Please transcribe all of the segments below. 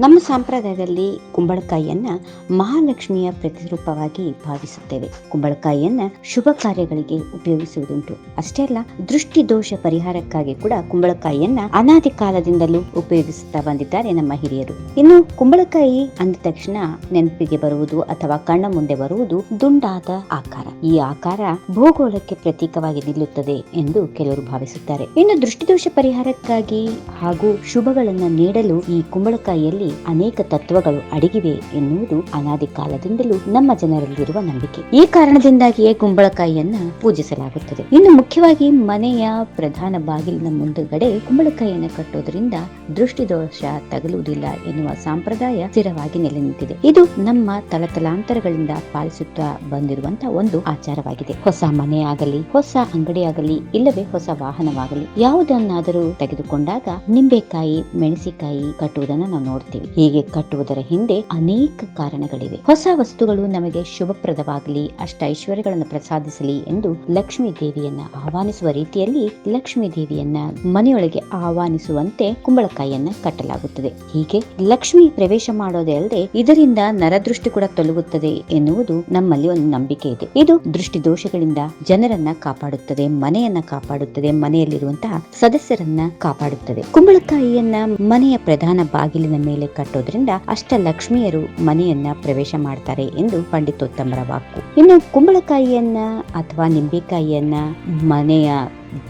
ನಮ್ಮ ಸಂಪ್ರದಾಯದಲ್ಲಿ ಕುಂಬಳಕಾಯಿಯನ್ನ ಮಹಾಲಕ್ಷ್ಮಿಯ ಪ್ರತಿರೂಪವಾಗಿ ಭಾವಿಸುತ್ತೇವೆ. ಕುಂಬಳಕಾಯಿಯನ್ನ ಶುಭ ಕಾರ್ಯಗಳಿಗೆ ಉಪಯೋಗಿಸುವುದುಂಟು. ಅಷ್ಟೇ ಅಲ್ಲ ದೃಷ್ಟಿ ದೋಷ ಪರಿಹಾರಕ್ಕಾಗಿ ಕೂಡ ಕುಂಬಳಕಾಯಿಯನ್ನ ಅನಾದಿ ಕಾಲದಿಂದಲೂ ಉಪಯೋಗಿಸುತ್ತಾ ಬಂದಿದ್ದಾರೆ ನಮ್ಮ ಹಿರಿಯರು. ಇನ್ನು ಕುಂಬಳಕಾಯಿ ಅಂದ ತಕ್ಷಣ ನೆನಪಿಗೆ ಬರುವುದು ಅಥವಾ ಕಣ್ಣ ಮುಂದೆ ಬರುವುದು ದುಂಡಾದ ಆಕಾರ. ಈ ಆಕಾರ ಭೂಗೋಳಕ್ಕೆ ಪ್ರತೀಕವಾಗಿ ನಿಲ್ಲುತ್ತದೆ ಎಂದು ಕೆಲವರು ಭಾವಿಸುತ್ತಾರೆ. ಇನ್ನು ದೃಷ್ಟಿದೋಷ ಪರಿಹಾರಕ್ಕಾಗಿ ಹಾಗೂ ಶುಭಗಳನ್ನ ನೀಡಲು ಈ ಕುಂಬಳಕಾಯಿಯಲ್ಲಿ ಅನೇಕ ತತ್ವಗಳು ಅಡಗಿವೆ ಎನ್ನುವುದು ಅನಾದಿ ಕಾಲದಿಂದಲೂ ನಮ್ಮ ಜನರಲ್ಲಿರುವ ನಂಬಿಕೆ. ಈ ಕಾರಣದಿಂದಾಗಿಯೇ ಕುಂಬಳಕಾಯಿಯನ್ನ ಪೂಜಿಸಲಾಗುತ್ತದೆ. ಇನ್ನು ಮುಖ್ಯವಾಗಿ ಮನೆಯ ಪ್ರಧಾನ ಬಾಗಿಲಿನ ಮುಂದುಗಡೆ ಕುಂಬಳಕಾಯಿಯನ್ನು ಕಟ್ಟೋದ್ರಿಂದ ದೃಷ್ಟಿದೋಷ ತಗಲುವುದಿಲ್ಲ ಎನ್ನುವ ಸಂಪ್ರದಾಯ ಸ್ಥಿರವಾಗಿ ನೆಲೆ ನಿಂತಿದೆ. ಇದು ನಮ್ಮ ತಲತಲಾಂತರಗಳಿಂದ ಪಾಲಿಸುತ್ತಾ ಬಂದಿರುವಂತಹ ಒಂದು ಆಚಾರವಾಗಿದೆ. ಹೊಸ ಮನೆ ಆಗಲಿ, ಹೊಸ ಅಂಗಡಿಯಾಗಲಿ ಇಲ್ಲವೇ ಹೊಸ ವಾಹನವಾಗಲಿ, ಯಾವುದನ್ನಾದರೂ ತೆಗೆದುಕೊಂಡಾಗ ನಿಂಬೆಕಾಯಿ, ಮೆಣಸಿಕಾಯಿ ಕಟ್ಟುವುದನ್ನು ನಾವು ನೋಡ್ತೀವಿ. ಹೀಗೆ ಕಟ್ಟುವುದರ ಹಿಂದೆ ಅನೇಕ ಕಾರಣಗಳಿವೆ. ಹೊಸ ವಸ್ತುಗಳು ನಮಗೆ ಶುಭಪ್ರದವಾಗಲಿ, ಅಷ್ಟ ಐಶ್ವರ್ಯಗಳನ್ನು ಪ್ರಸಾದಿಸಲಿ ಎಂದು ಲಕ್ಷ್ಮೀ ದೇವಿಯನ್ನ ಆಹ್ವಾನಿಸುವ ರೀತಿಯಲ್ಲಿ ಲಕ್ಷ್ಮೀ ದೇವಿಯನ್ನ ಮನೆಯೊಳಗೆ ಆಹ್ವಾನಿಸುವಂತೆ ಕುಂಬಳಕಾಯಿಯನ್ನ ಕಟ್ಟಲಾಗುತ್ತದೆ. ಹೀಗೆ ಲಕ್ಷ್ಮಿ ಪ್ರವೇಶ ಮಾಡೋದೇ ಅಲ್ಲದೆ ಇದರಿಂದ ನರದೃಷ್ಟಿ ಕೂಡ ತೊಲಗುತ್ತದೆ ಎನ್ನುವುದು ನಮ್ಮಲ್ಲಿ ಒಂದು ನಂಬಿಕೆ ಇದೆ. ಇದು ದೃಷ್ಟಿ ದೋಷಗಳಿಂದ ಜನರನ್ನ ಕಾಪಾಡುತ್ತದೆ, ಮನೆಯನ್ನ ಕಾಪಾಡುತ್ತದೆ, ಮನೆಯಲ್ಲಿರುವಂತಹ ಸದಸ್ಯರನ್ನ ಕಾಪಾಡುತ್ತದೆ. ಕುಂಬಳಕಾಯಿಯನ್ನ ಮನೆಯ ಪ್ರಧಾನ ಬಾಗಿಲಿನ ಮೇಲೆ ಕಟ್ಟೋದ್ರಿಂದ ಅಷ್ಟ ಲಕ್ಷ್ಮಿಯರು ಮನೆಯನ್ನ ಪ್ರವೇಶ ಮಾಡ್ತಾರೆ ಎಂದು ಪಂಡಿತೋತ್ತಮರ ವಾಕು ಇನ್ನು ಕುಂಬಳಕಾಯಿಯನ್ನ ಅಥವಾ ನಿಂಬೆಕಾಯಿಯನ್ನ ಮನೆಯ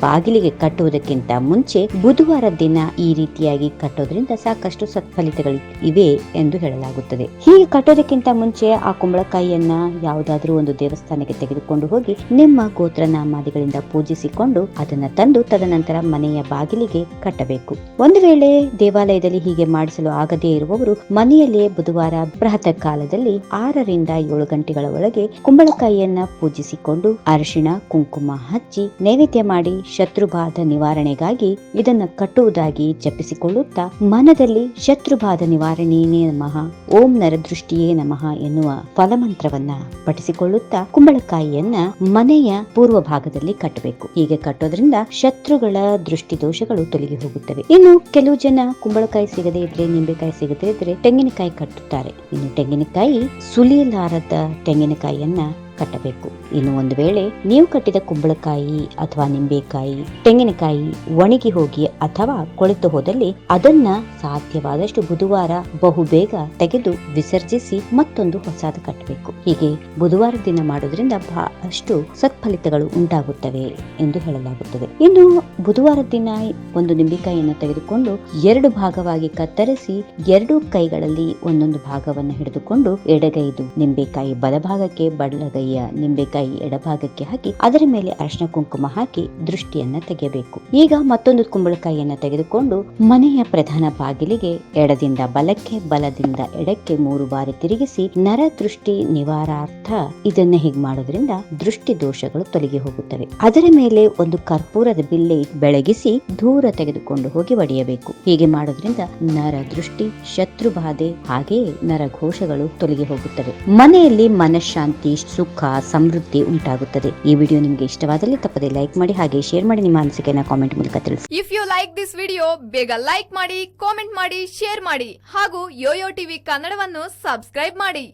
ಬಾಗಿಲಿಗೆ ಕಟ್ಟುವುದಕ್ಕಿಂತ ಮುಂಚೆ ಬುಧವಾರ ದಿನ ಈ ರೀತಿಯಾಗಿ ಕಟ್ಟೋದ್ರಿಂದ ಸಾಕಷ್ಟು ಸತ್ಫಲಿತಗಳು ಇವೆ ಎಂದು ಹೇಳಲಾಗುತ್ತದೆ. ಹೀಗೆ ಕಟ್ಟೋದಕ್ಕಿಂತ ಮುಂಚೆ ಆ ಕುಂಬಳಕಾಯಿಯನ್ನ ಯಾವುದಾದ್ರೂ ಒಂದು ದೇವಸ್ಥಾನಕ್ಕೆ ತೆಗೆದುಕೊಂಡು ಹೋಗಿ ನಿಮ್ಮ ಗೋತ್ರನಾಮಾದಿಗಳಿಂದ ಪೂಜಿಸಿಕೊಂಡು ಅದನ್ನ ತಂದು ತದನಂತರ ಮನೆಯ ಬಾಗಿಲಿಗೆ ಕಟ್ಟಬೇಕು. ಒಂದು ವೇಳೆ ದೇವಾಲಯದಲ್ಲಿ ಹೀಗೆ ಮಾಡಿಸಲು ಆಗದೇ ಇರುವವರು ಮನೆಯಲ್ಲೇ ಬುಧವಾರ ಬೃಹತ ಕಾಲದಲ್ಲಿ ಆರರಿಂದ ಏಳು ಗಂಟೆಗಳ ಒಳಗೆ ಕುಂಬಳಕಾಯಿಯನ್ನ ಪೂಜಿಸಿಕೊಂಡು ಅರಿಶಿಣ, ಕುಂಕುಮ ಹಚ್ಚಿ ನೈವೇದ್ಯ ಮಾಡಿ ಶತ್ರುಬಾಧ ನಿವಾರಣೆಗಾಗಿ ಇದನ್ನ ಕಟ್ಟುವುದಾಗಿ ಜಪಿಸಿಕೊಳ್ಳುತ್ತಾ ಮನದಲ್ಲಿ ಶತ್ರುಬಾಧ ನಿವಾರಣೆಯೇ ನಮಃ, ಓಂ ನರದೃಷ್ಟಿಯೇ ನಮಃ ಎನ್ನುವ ಫಲಮಂತ್ರವನ್ನ ಪಠಿಸಿಕೊಳ್ಳುತ್ತಾ ಕುಂಬಳಕಾಯಿಯನ್ನ ಮನೆಯ ಪೂರ್ವ ಭಾಗದಲ್ಲಿ ಕಟ್ಟಬೇಕು. ಹೀಗೆ ಕಟ್ಟೋದ್ರಿಂದ ಶತ್ರುಗಳ ದೃಷ್ಟಿ ದೋಷಗಳು ತೊಲಗಿ ಹೋಗುತ್ತವೆ. ಇನ್ನು ಕೆಲವು ಜನ ಕುಂಬಳಕಾಯಿ ಸಿಗದೇ ಇದ್ರೆ, ನಿಂಬೆಕಾಯಿ ಸಿಗದೇ ಇದ್ರೆ ತೆಂಗಿನಕಾಯಿ ಕಟ್ಟುತ್ತಾರೆ. ಇನ್ನು ತೆಂಗಿನಕಾಯಿ ಸುಲಿಯಲಾರದ ತೆಂಗಿನಕಾಯಿಯನ್ನ ಕಟ್ಟಬೇಕು. ಇನ್ನು ಒಂದು ವೇಳೆ ನೀವು ಕಟ್ಟಿದ ಕುಂಬಳಕಾಯಿ ಅಥವಾ ನಿಂಬೆಕಾಯಿ, ತೆಂಗಿನಕಾಯಿ ಒಣಗಿ ಹೋಗಿ ಅಥವಾ ಕೊಳೆತು ಹೋದಲ್ಲಿ ಅದನ್ನ ಸಾಧ್ಯವಾದಷ್ಟು ಬುಧವಾರ ಬಹುಬೇಗ ತೆಗೆದು ವಿಸರ್ಜಿಸಿ ಮತ್ತೊಂದು ಹೊಸದು ಕಟ್ಟಬೇಕು. ಹೀಗೆ ಬುಧವಾರ ದಿನ ಮಾಡೋದ್ರಿಂದ ಬಹಳಷ್ಟು ಸತ್ಫಲಿತಗಳು ಉಂಟಾಗುತ್ತವೆ ಎಂದು ಹೇಳಲಾಗುತ್ತದೆ. ಇನ್ನು ಬುಧವಾರ ದಿನ ಒಂದು ನಿಂಬೆಕಾಯಿಯನ್ನು ತೆಗೆದುಕೊಂಡು ಎರಡು ಭಾಗವಾಗಿ ಕತ್ತರಿಸಿ ಎರಡು ಕೈಗಳಲ್ಲಿ ಒಂದೊಂದು ಭಾಗವನ್ನು ಹಿಡಿದುಕೊಂಡು ಎಡಗೈದು ನಿಂಬೆಕಾಯಿ ಬಲಭಾಗಕ್ಕೆ ಬಡಲಗೈಯ ನಿಂಬೆಕಾಯಿ ಎಡಭಾಗಕ್ಕೆ ಹಾಕಿ, ಅದರ ಮೇಲೆ ಅರಿಶಿನ ಕುಂಕುಮ ಹಾಕಿ ದೃಷ್ಟಿಯನ್ನ ತೆಗೆಯಬೇಕು. ಈಗ ಮತ್ತೊಂದು ಕುಂಬಳಕಾಯಿಯನ್ನ ತೆಗೆದುಕೊಂಡು ಮನೆಯ ಪ್ರಧಾನ ಬಾಗಿಲಿಗೆ ಎಡದಿಂದ ಬಲಕ್ಕೆ, ಬಲದಿಂದ ಎಡಕ್ಕೆ ಮೂರು ಬಾರಿ ತಿರುಗಿಸಿ ನರ ದೃಷ್ಟಿ ನಿವಾರಾರ್ಥ ಇದನ್ನ ಹೀಗೆ ಮಾಡೋದ್ರಿಂದ ದೃಷ್ಟಿ ದೋಷಗಳು ತೊಲಗಿ ಹೋಗುತ್ತವೆ. ಅದರ ಮೇಲೆ ಒಂದು ಕರ್ಪೂರದ ಬಿಲ್ಲೆ ಬೆಳಗಿಸಿ ದೂರ ತೆಗೆದುಕೊಂಡು ಹೋಗಿ ಒಡೆಯಬೇಕು. ಹೀಗೆ ಮಾಡೋದ್ರಿಂದ ನರ ದೃಷ್ಟಿ ಶತ್ರು ಬಾಧೆ ಹಾಗೆಯೇ ನರಘೋಷಗಳು ತೊಲಗಿ ಹೋಗುತ್ತವೆ. ಮನೆಯಲ್ಲಿ ಮನಃಶಾಂತಿ, ಸುಖ ಸಮೃದ್ಧಿ ಉಂಟಾಗುತ್ತದೆ. ಈ ವಿಡಿಯೋ ನಿಮಗೆ ಇಷ್ಟವಾದಲ್ಲಿ ತಪ್ಪದೆ ಲೈಕ್ ಮಾಡಿ ಹಾಗೆ ಶೇರ್ ಮಾಡಿ ನಿಮ್ಮ ಅನಿಸಿಕೆನ ಕಾಮೆಂಟ್ ಮೂಲಕ ತಿಳಿಸಿ. If you like this video ಬೇಗ ಲೈಕ್ ಮಾಡಿ ಕಾಮೆಂಟ್ ಮಾಡಿ ಶೇರ್ ಮಾಡಿ ಹಾಗೂ ಯೋಯೋ ಟಿವಿ ಕನ್ನಡವನ್ನು ಸಬ್ಸ್ಕ್ರೈಬ್ ಮಾಡಿ.